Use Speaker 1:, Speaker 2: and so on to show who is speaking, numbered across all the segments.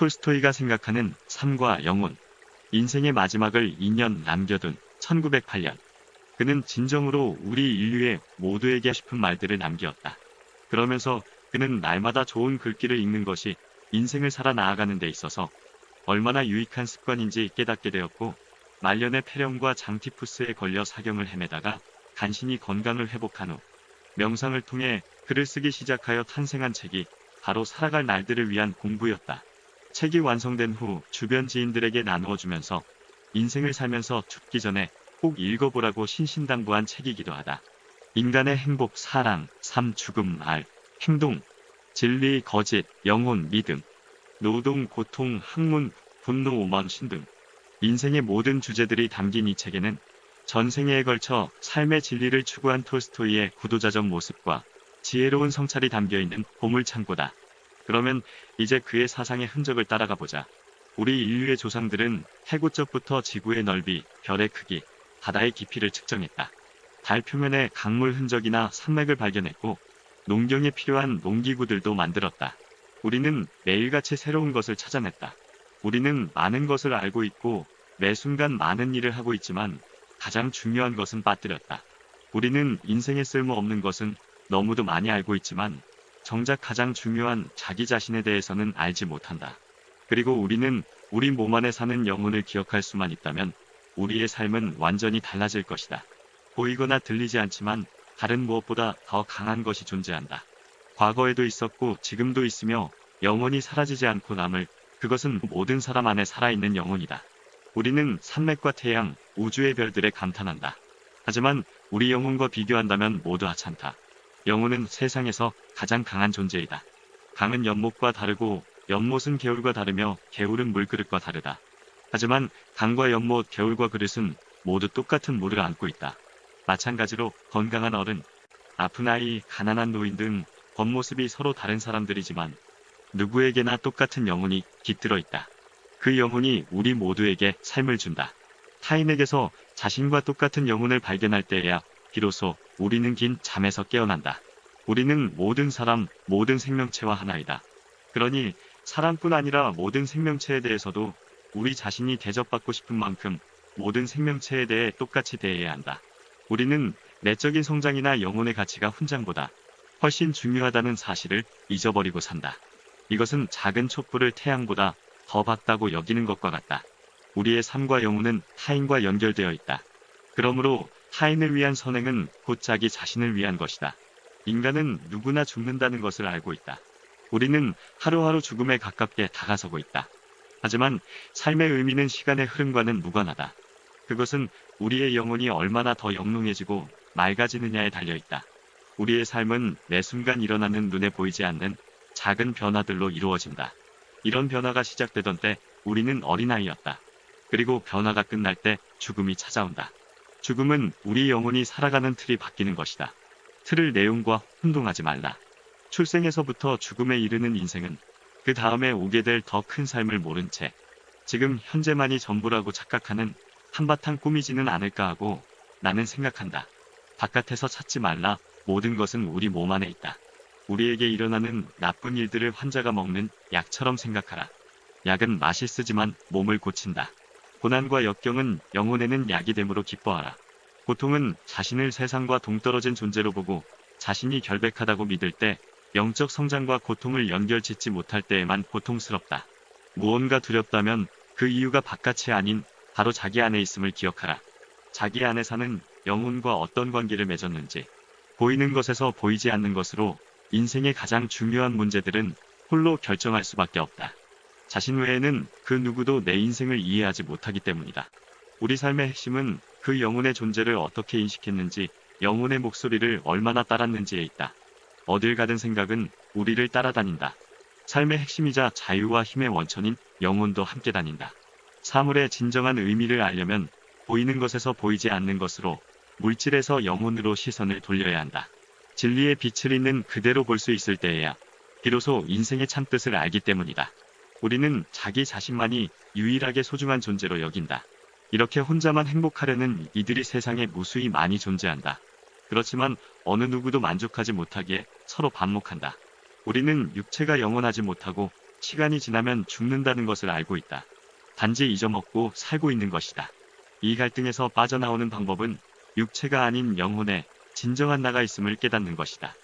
Speaker 1: 톨스토이가 생각하는 삶과 영혼, 인생의 마지막을 2년 남겨둔 1908년. 그는 진정으로 우리 인류의 모두에게 싶은 말들을 남겼다. 그러면서 그는 날마다 좋은 글귀를 읽는 것이 인생을 살아 나아가는 데 있어서 얼마나 유익한 습관인지 깨닫게 되었고 말년의 폐렴과 장티푸스에 걸려 사경을 헤매다가 간신히 건강을 회복한 후 명상을 통해 글을 쓰기 시작하여 탄생한 책이 바로 살아갈 날들을 위한 공부였다. 책이 완성된 후 주변 지인들에게 나누어 주면서 인생을 살면서 죽기 전에 꼭 읽어보라고 신신당부한 책이기도 하다. 인간의 행복, 사랑, 삶, 죽음, 알, 행동, 진리, 거짓, 영혼, 믿음, 노동, 고통, 학문, 분노, 오만, 신등 인생의 모든 주제들이 담긴 이 책에는 전생에 걸쳐 삶의 진리를 추구한 톨스토이의 구도자적 모습과 지혜로운 성찰이 담겨있는 보물창고다. 그러면 이제 그의 사상의 흔적을 따라가 보자. 우리 인류의 조상들은 해구적부터 지구의 넓이, 별의 크기, 바다의 깊이를 측정했다. 달 표면에 강물 흔적이나 산맥을 발견했고 농경에 필요한 농기구들도 만들었다. 우리는 매일같이 새로운 것을 찾아냈다. 우리는 많은 것을 알고 있고 매 순간 많은 일을 하고 있지만 가장 중요한 것은 빠뜨렸다. 우리는 인생에 쓸모없는 것은 너무도 많이 알고 있지만 정작 가장 중요한 자기 자신에 대해서는 알지 못한다. 그리고 우리는 우리 몸 안에 사는 영혼을 기억할 수만 있다면 우리의 삶은 완전히 달라질 것이다. 보이거나 들리지 않지만 다른 무엇보다 더 강한 것이 존재한다. 과거에도 있었고 지금도 있으며 영원히 사라지지 않고 남을 그것은 모든 사람 안에 살아있는 영혼이다. 우리는 산맥과 태양, 우주의 별들에 감탄한다. 하지만 우리 영혼과 비교한다면 모두 하찮다. 영혼은 세상에서 가장 강한 존재이다. 강은 연못과 다르고 연못은 개울과 다르며 개울은 물그릇과 다르다. 하지만 강과 연못, 개울과 그릇은 모두 똑같은 물을 안고 있다. 마찬가지로 건강한 어른, 아픈 아이, 가난한 노인 등 겉모습이 서로 다른 사람들이지만 누구에게나 똑같은 영혼이 깃들어 있다. 그 영혼이 우리 모두에게 삶을 준다. 타인에게서 자신과 똑같은 영혼을 발견할 때에야 비로소 우리는 긴 잠에서 깨어난다. 우리는 모든 사람, 모든 생명체와 하나이다. 그러니 사람뿐 아니라 모든 생명체에 대해서도 우리 자신이 대접받고 싶은 만큼 모든 생명체에 대해 똑같이 대해야 한다. 우리는 내적인 성장이나 영혼의 가치가 훈장보다 훨씬 중요하다는 사실을 잊어버리고 산다. 이것은 작은 촛불을 태양보다 더 밝다고 여기는 것과 같다. 우리의 삶과 영혼은 타인과 연결되어 있다. 그러므로 타인을 위한 선행은 곧 자기 자신을 위한 것이다. 인간은 누구나 죽는다는 것을 알고 있다. 우리는 하루하루 죽음에 가깝게 다가서고 있다. 하지만 삶의 의미는 시간의 흐름과는 무관하다. 그것은 우리의 영혼이 얼마나 더 영롱해지고 맑아지느냐에 달려 있다. 우리의 삶은 매 순간 일어나는 눈에 보이지 않는 작은 변화들로 이루어진다. 이런 변화가 시작되던 때 우리는 어린아이였다. 그리고 변화가 끝날 때 죽음이 찾아온다. 죽음은 우리 영혼이 살아가는 틀이 바뀌는 것이다. 틀을 내용과 혼동하지 말라. 출생에서부터 죽음에 이르는 인생은 그 다음에 오게 될 더 큰 삶을 모른 채 지금 현재만이 전부라고 착각하는 한바탕 꾸미지는 않을까 하고 나는 생각한다. 바깥에서 찾지 말라. 모든 것은 우리 몸 안에 있다. 우리에게 일어나는 나쁜 일들을 환자가 먹는 약처럼 생각하라. 약은 맛이 쓰지만 몸을 고친다. 고난과 역경은 영혼에는 약이 됨으로 기뻐하라. 고통은 자신을 세상과 동떨어진 존재로 보고 자신이 결백하다고 믿을 때 영적 성장과 고통을 연결짓지 못할 때에만 고통스럽다. 무언가 두렵다면 그 이유가 바깥이 아닌 바로 자기 안에 있음을 기억하라. 자기 안에 사는 영혼과 어떤 관계를 맺었는지 보이는 것에서 보이지 않는 것으로 인생의 가장 중요한 문제들은 홀로 결정할 수밖에 없다. 자신 외에는 그 누구도 내 인생을 이해하지 못하기 때문이다. 우리 삶의 핵심은 그 영혼의 존재를 어떻게 인식했는지, 영혼의 목소리를 얼마나 따랐는지에 있다. 어딜 가든 생각은 우리를 따라다닌다. 삶의 핵심이자 자유와 힘의 원천인 영혼도 함께 다닌다. 사물의 진정한 의미를 알려면 보이는 것에서 보이지 않는 것으로, 물질에서 영혼으로 시선을 돌려야 한다. 진리의 빛을 있는 그대로 볼 수 있을 때에야 비로소 인생의 참뜻을 알기 때문이다. 우리는 자기 자신만이 유일하게 소중한 존재로 여긴다. 이렇게 혼자만 행복하려는 이들이 세상에 무수히 많이 존재한다. 그렇지만 어느 누구도 만족하지 못하기에 서로 반목한다. 우리는 육체가 영원하지 못하고 시간이 지나면 죽는다는 것을 알고 있다. 단지 잊어먹고 살고 있는 것이다. 이 갈등에서 빠져나오는 방법은 육체가 아닌 영혼의 진정한 나가 있음을 깨닫는 것이다.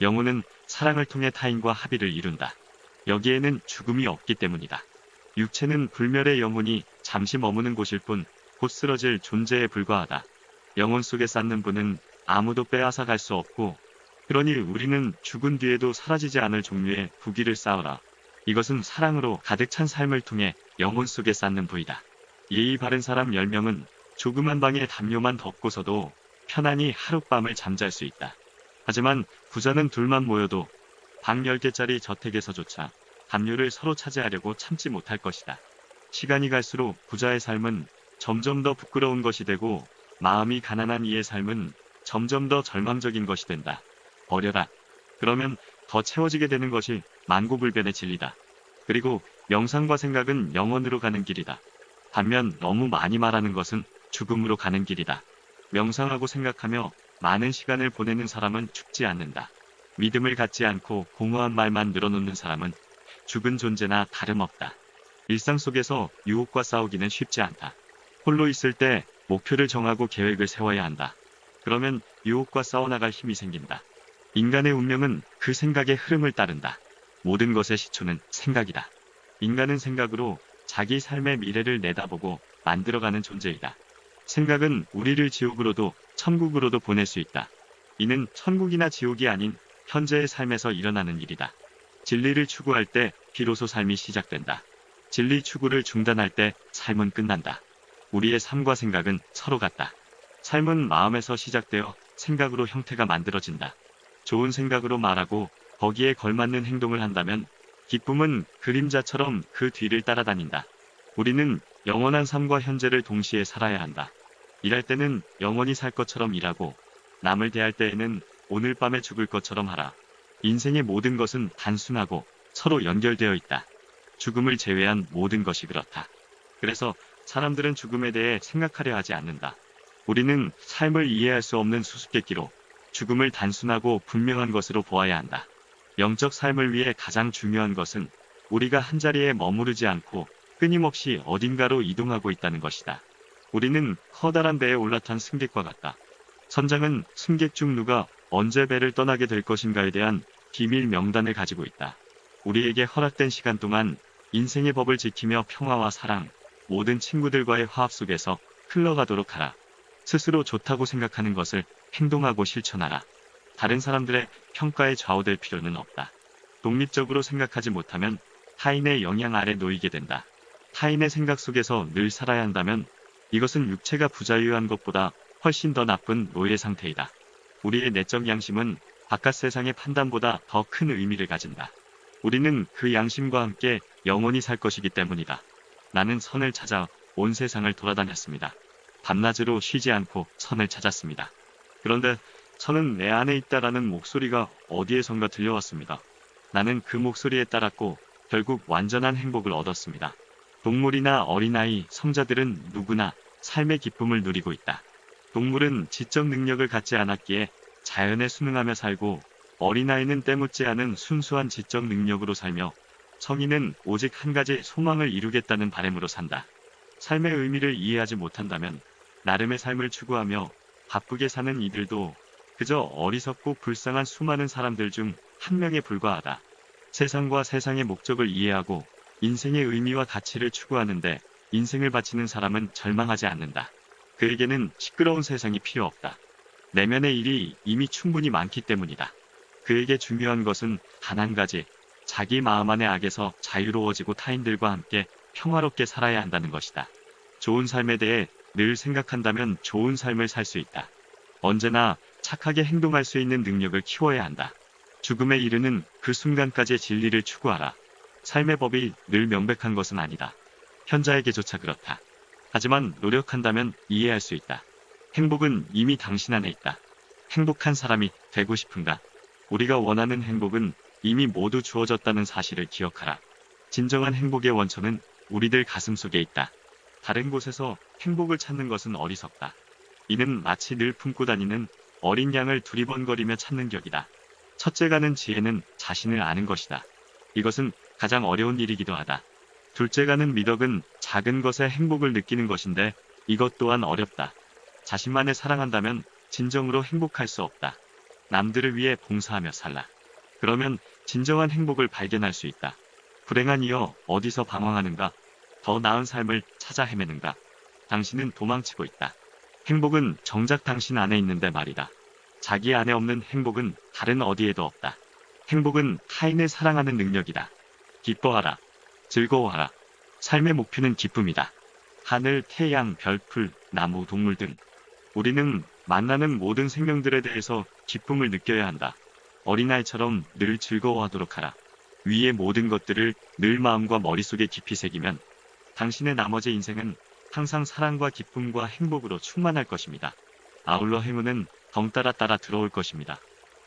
Speaker 1: 영혼은 사랑을 통해 타인과 합의를 이룬다. 여기에는 죽음이 없기 때문이다. 육체는 불멸의 영혼이 잠시 머무는 곳일 뿐 곧 쓰러질 존재에 불과하다. 영혼 속에 쌓는 분은 아무도 빼앗아 갈 수 없고 그러니 우리는 죽은 뒤에도 사라지지 않을 종류의 부기를 쌓아라. 이것은 사랑으로 가득 찬 삶을 통해 영혼 속에 쌓는 부이다. 예의 바른 사람 10명은 조그만 방에 담요만 덮고서도 편안히 하룻밤을 잠잘 수 있다. 하지만 부자는 둘만 모여도 방 10개짜리 저택에서조차 담요를 서로 차지하려고 참지 못할 것이다. 시간이 갈수록 부자의 삶은 점점 더 부끄러운 것이 되고 마음이 가난한 이의 삶은 점점 더 절망적인 것이 된다. 버려라. 그러면 더 채워지게 되는 것이 만고불변의 진리다. 그리고 명상과 생각은 영원으로 가는 길이다. 반면 너무 많이 말하는 것은 죽음으로 가는 길이다. 명상하고 생각하며 많은 시간을 보내는 사람은 죽지 않는다. 믿음을 갖지 않고 공허한 말만 늘어놓는 사람은 죽은 존재나 다름없다. 일상 속에서 유혹과 싸우기는 쉽지 않다. 홀로 있을 때 목표를 정하고 계획을 세워야 한다. 그러면 유혹과 싸워나갈 힘이 생긴다. 인간의 운명은 그 생각의 흐름을 따른다. 모든 것의 시초는 생각이다. 인간은 생각으로 자기 삶의 미래를 내다보고 만들어가는 존재이다. 생각은 우리를 지옥으로도 천국으로도 보낼 수 있다. 이는 천국이나 지옥이 아닌 현재의 삶에서 일어나는 일이다. 진리를 추구할 때 비로소 삶이 시작된다. 진리 추구를 중단할 때 삶은 끝난다. 우리의 삶과 생각은 서로 같다. 삶은 마음에서 시작되어 생각으로 형태가 만들어진다. 좋은 생각으로 말하고 거기에 걸맞는 행동을 한다면 기쁨은 그림자처럼 그 뒤를 따라다닌다. 우리는 영원한 삶과 현재를 동시에 살아야 한다. 일할 때는 영원히 살 것처럼 일하고 남을 대할 때에는 오늘 밤에 죽을 것처럼 하라. 인생의 모든 것은 단순하고 서로 연결되어 있다. 죽음을 제외한 모든 것이 그렇다. 그래서 사람들은 죽음에 대해 생각하려 하지 않는다. 우리는 삶을 이해할 수 없는 수수께끼로 죽음을 단순하고 분명한 것으로 보아야 한다. 영적 삶을 위해 가장 중요한 것은 우리가 한자리에 머무르지 않고 끊임없이 어딘가로 이동하고 있다는 것이다. 우리는 커다란 배에 올라탄 승객과 같다. 선장은 승객 중 누가 언제 배를 떠나게 될 것인가에 대한 비밀 명단을 가지고 있다. 우리에게 허락된 시간 동안 인생의 법을 지키며 평화와 사랑, 모든 친구들과의 화합 속에서 흘러가도록 하라. 스스로 좋다고 생각하는 것을 행동하고 실천하라. 다른 사람들의 평가에 좌우될 필요는 없다. 독립적으로 생각하지 못하면 타인의 영향 아래 놓이게 된다. 타인의 생각 속에서 늘 살아야 한다면 이것은 육체가 부자유한 것보다 훨씬 더 나쁜 노예 상태이다. 우리의 내적 양심은 바깥 세상의 판단보다 더 큰 의미를 가진다. 우리는 그 양심과 함께 영원히 살 것이기 때문이다. 나는 선을 찾아 온 세상을 돌아다녔습니다. 밤낮으로 쉬지 않고 선을 찾았습니다. 그런데 선은 내 안에 있다라는 목소리가 어디에선가 들려왔습니다. 나는 그 목소리에 따랐고 결국 완전한 행복을 얻었습니다. 동물이나 어린아이, 성자들은 누구나 삶의 기쁨을 누리고 있다. 동물은 지적 능력을 갖지 않았기에 자연에 순응하며 살고 어린아이는 때묻지 않은 순수한 지적 능력으로 살며 성인은 오직 한 가지 소망을 이루겠다는 바램으로 산다. 삶의 의미를 이해하지 못한다면 나름의 삶을 추구하며 바쁘게 사는 이들도 그저 어리석고 불쌍한 수많은 사람들 중 한 명에 불과하다. 세상과 세상의 목적을 이해하고 인생의 의미와 가치를 추구하는데 인생을 바치는 사람은 절망하지 않는다. 그에게는 시끄러운 세상이 필요 없다. 내면의 일이 이미 충분히 많기 때문이다. 그에게 중요한 것은 단 한 가지, 자기 마음 안의 악에서 자유로워지고 타인들과 함께 평화롭게 살아야 한다는 것이다. 좋은 삶에 대해 늘 생각한다면 좋은 삶을 살 수 있다. 언제나 착하게 행동할 수 있는 능력을 키워야 한다. 죽음에 이르는 그 순간까지의 진리를 추구하라. 삶의 법이 늘 명백한 것은 아니다. 현자에게조차 그렇다. 하지만 노력한다면 이해할 수 있다. 행복은 이미 당신 안에 있다. 행복한 사람이 되고 싶은가? 우리가 원하는 행복은 이미 모두 주어졌다는 사실을 기억하라. 진정한 행복의 원천은 우리들 가슴 속에 있다. 다른 곳에서 행복을 찾는 것은 어리석다. 이는 마치 늘 품고 다니는 어린 양을 두리번거리며 찾는 격이다. 첫째 가는 지혜는 자신을 아는 것이다. 이것은 가장 어려운 일이기도 하다. 둘째 가는 미덕은 작은 것에 행복을 느끼는 것인데 이것 또한 어렵다. 자신만을 사랑한다면 진정으로 행복할 수 없다. 남들을 위해 봉사하며 살라. 그러면 진정한 행복을 발견할 수 있다. 불행한 이여 어디서 방황하는가? 더 나은 삶을 찾아 헤매는가? 당신은 도망치고 있다. 행복은 정작 당신 안에 있는데 말이다. 자기 안에 없는 행복은 다른 어디에도 없다. 행복은 타인을 사랑하는 능력이다. 기뻐하라. 즐거워하라. 삶의 목표는 기쁨이다. 하늘, 태양, 별풀, 나무, 동물 등 우리는 만나는 모든 생명들에 대해서 기쁨을 느껴야 한다. 어린아이처럼 늘 즐거워하도록 하라. 위의 모든 것들을 늘 마음과 머릿속에 깊이 새기면 당신의 나머지 인생은 항상 사랑과 기쁨과 행복으로 충만할 것입니다. 아울러 행운은 덩따라 따라 들어올 것입니다.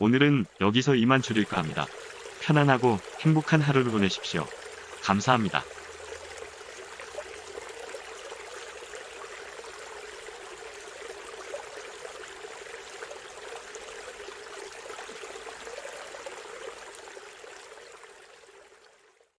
Speaker 1: 오늘은 여기서 이만 줄일까 합니다. 편안하고 행복한 하루를 보내십시오. 감사합니다.